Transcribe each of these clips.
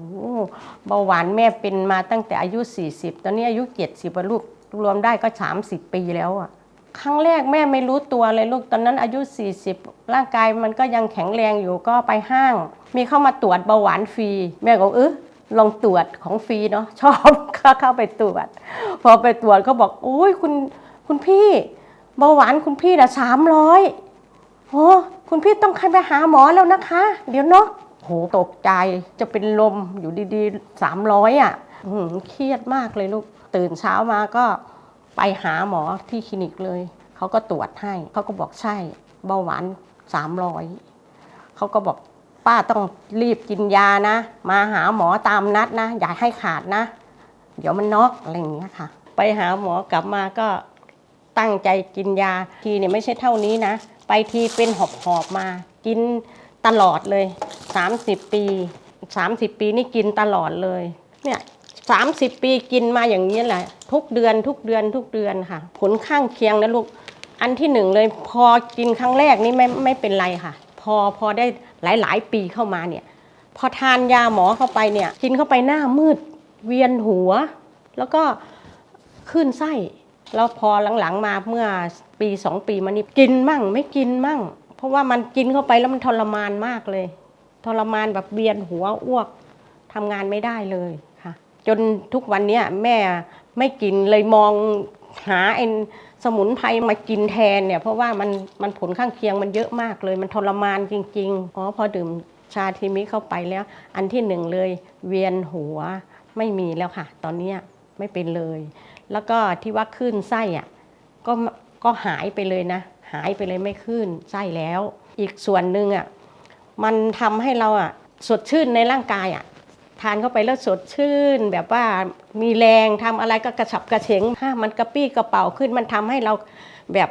โอ้เบาหวานแม่เป็นมาตั้งแต่อายุ 40 ตอนนี้อายุ 70ลูกรวมได้ก็ 30 ปีแล้วอะ ครั้งแรกแม่ไม่รู้ตัวเลยลูกตอนนั้นอายุ 40 ร่างกายมันก็ยังแข็งแรงอยู่ก็ไปห้าง มีเข้ามาตรวจเบาหวานฟรี แม่ก็เออลองตรวจของฟรีเนาะชอบก็เข้าไปตรวจ พอไปตรวจเขาบอกโอ้ยคุณคุณพี่เบาหวานคุณพี่นะสามร้อยโอ้คุณพี่ต้องไปหาหมอแล้วนะคะ เดี๋ยวเนาะ โหตกใจจะเป็นลมอยู่ดีๆสามร้อยอะเครียดมากเลยลูก ตื่นเช้ามาก็ไปหาหมอที่คลินิกเลย เขาก็ตรวจให้ เขาก็บอกใช่เบาหวานสามร้อยเขาก็บอกป้าต้องรีบกินยานะ มาหาหมอตามนัดนะ อย่าให้ขาดนะ เดี๋ยวมันน็อกอะไรอย่างเงี้ยค่ะ ไปหาหมอกลับมาก็ตั้งใจกินยาทีเนี่ยไม่ใช่เท่านี้นะ ไปทีเป็นหอบหอบมา กินตลอดเลย 30 ปี 30 ปีนี่กินตลอดเลย เนี่ย30ปีกินมาอย่างนี้แหละ ทุกเดือนทุกเดือนทุกเดือนค่ะ ผลข้างเคียงนะลูกอันที่หนึ่งเลยพอกินครั้งแรกนี่ไม่ไม่เป็นไรค่ะ พอพอได้หลายหลายปีเข้ามาเนี่ย พอทานยาหมอเข้าไปเนี่ย กินเข้าไปหน้ามืด เวียนหัว แล้วก็ขึ้นไส้แล้วพอหลังๆมาเมื่อปีสองปีมานี้กินมั่งไม่กินมั่ง เพราะว่ามันกินเข้าไปแล้วมันทรมานมากเลย ทรมานแบบเวียนหัวอ้วกทำงานไม่ได้เลยค่ะ จนทุกวันนี้แม่ไม่กินเลยมองหาไอ้สมุนไพรมากินแทนเนี่ย เพราะว่ามันมันผลข้างเคียงมันเยอะมากเลย มันทรมานจริงๆอ๋อพอดื่มชาทีมิเข้าไปแล้ว อันที่หนึ่งเลย เวียนหัวไม่มีแล้วค่ะ ตอนนี้ไม่เป็นเลย แล้วก็ที่ว่าขึ้นไส้อะก็ก็หายไปเลยนะ หายไปเลยไม่ขึ้นไส้แล้ว อีกส่วนหนึ่งอะ มันทำให้เราอะสดชื่นในร่างกายอะทานเข้าไปแล้วสดชื่น แบบว่ามีแรงทำอะไรก็กระฉับกระเฉงมันกระปี้กระเป๋าขึ้นมันทำให้เราแบบ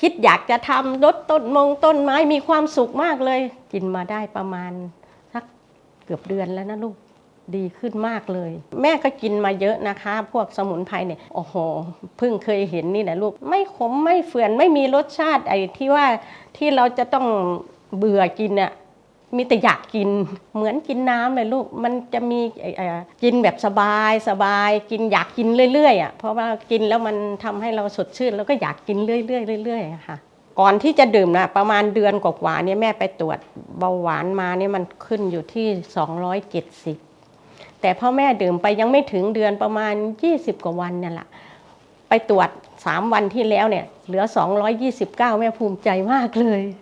คิดอยากจะทำรดต้นมงต้นไม้มีความสุขมากเลย กินมาได้ประมาณสักเกือบเดือนแล้วนะลูกดีขึ้นมากเลย แม่ก็กินมาเยอะนะคะ พวกสมุนไพรเนี่ยโอ้โหเพิ่งเคยเห็นนี่แหละลูก ไม่ขมไม่เฟื่อนไม่มีรสชาติไอ้ที่ว่าที่เราจะต้องเบื่อกินอะ มีแต่อยากกินเหมือนกินน้ำเลยลูก มันจะมีกินแบบสบายสบายกินอยากกินเรื่อยๆอะเพราะว่ากินแล้วมันทำให้เราสดชื่น แล้วก็อยากกินเรื่อยๆเรื่อยๆค่ะก่อนที่จะดื่มนะประมาณเดือนกว่าๆเนี่ยแม่ไปตรวจเบาหวานมาเนี่ยมันขึ้นอยู่ที่ 270 แต่พ่อแม่ดื่มไปยังไม่ถึงเดือนประมาณ 20 กว่าวันเนี่ยแหละไปตรวจ 3 วันที่แล้วเนี่ยเหลือ 229 แม่ภูมิใจมากเลย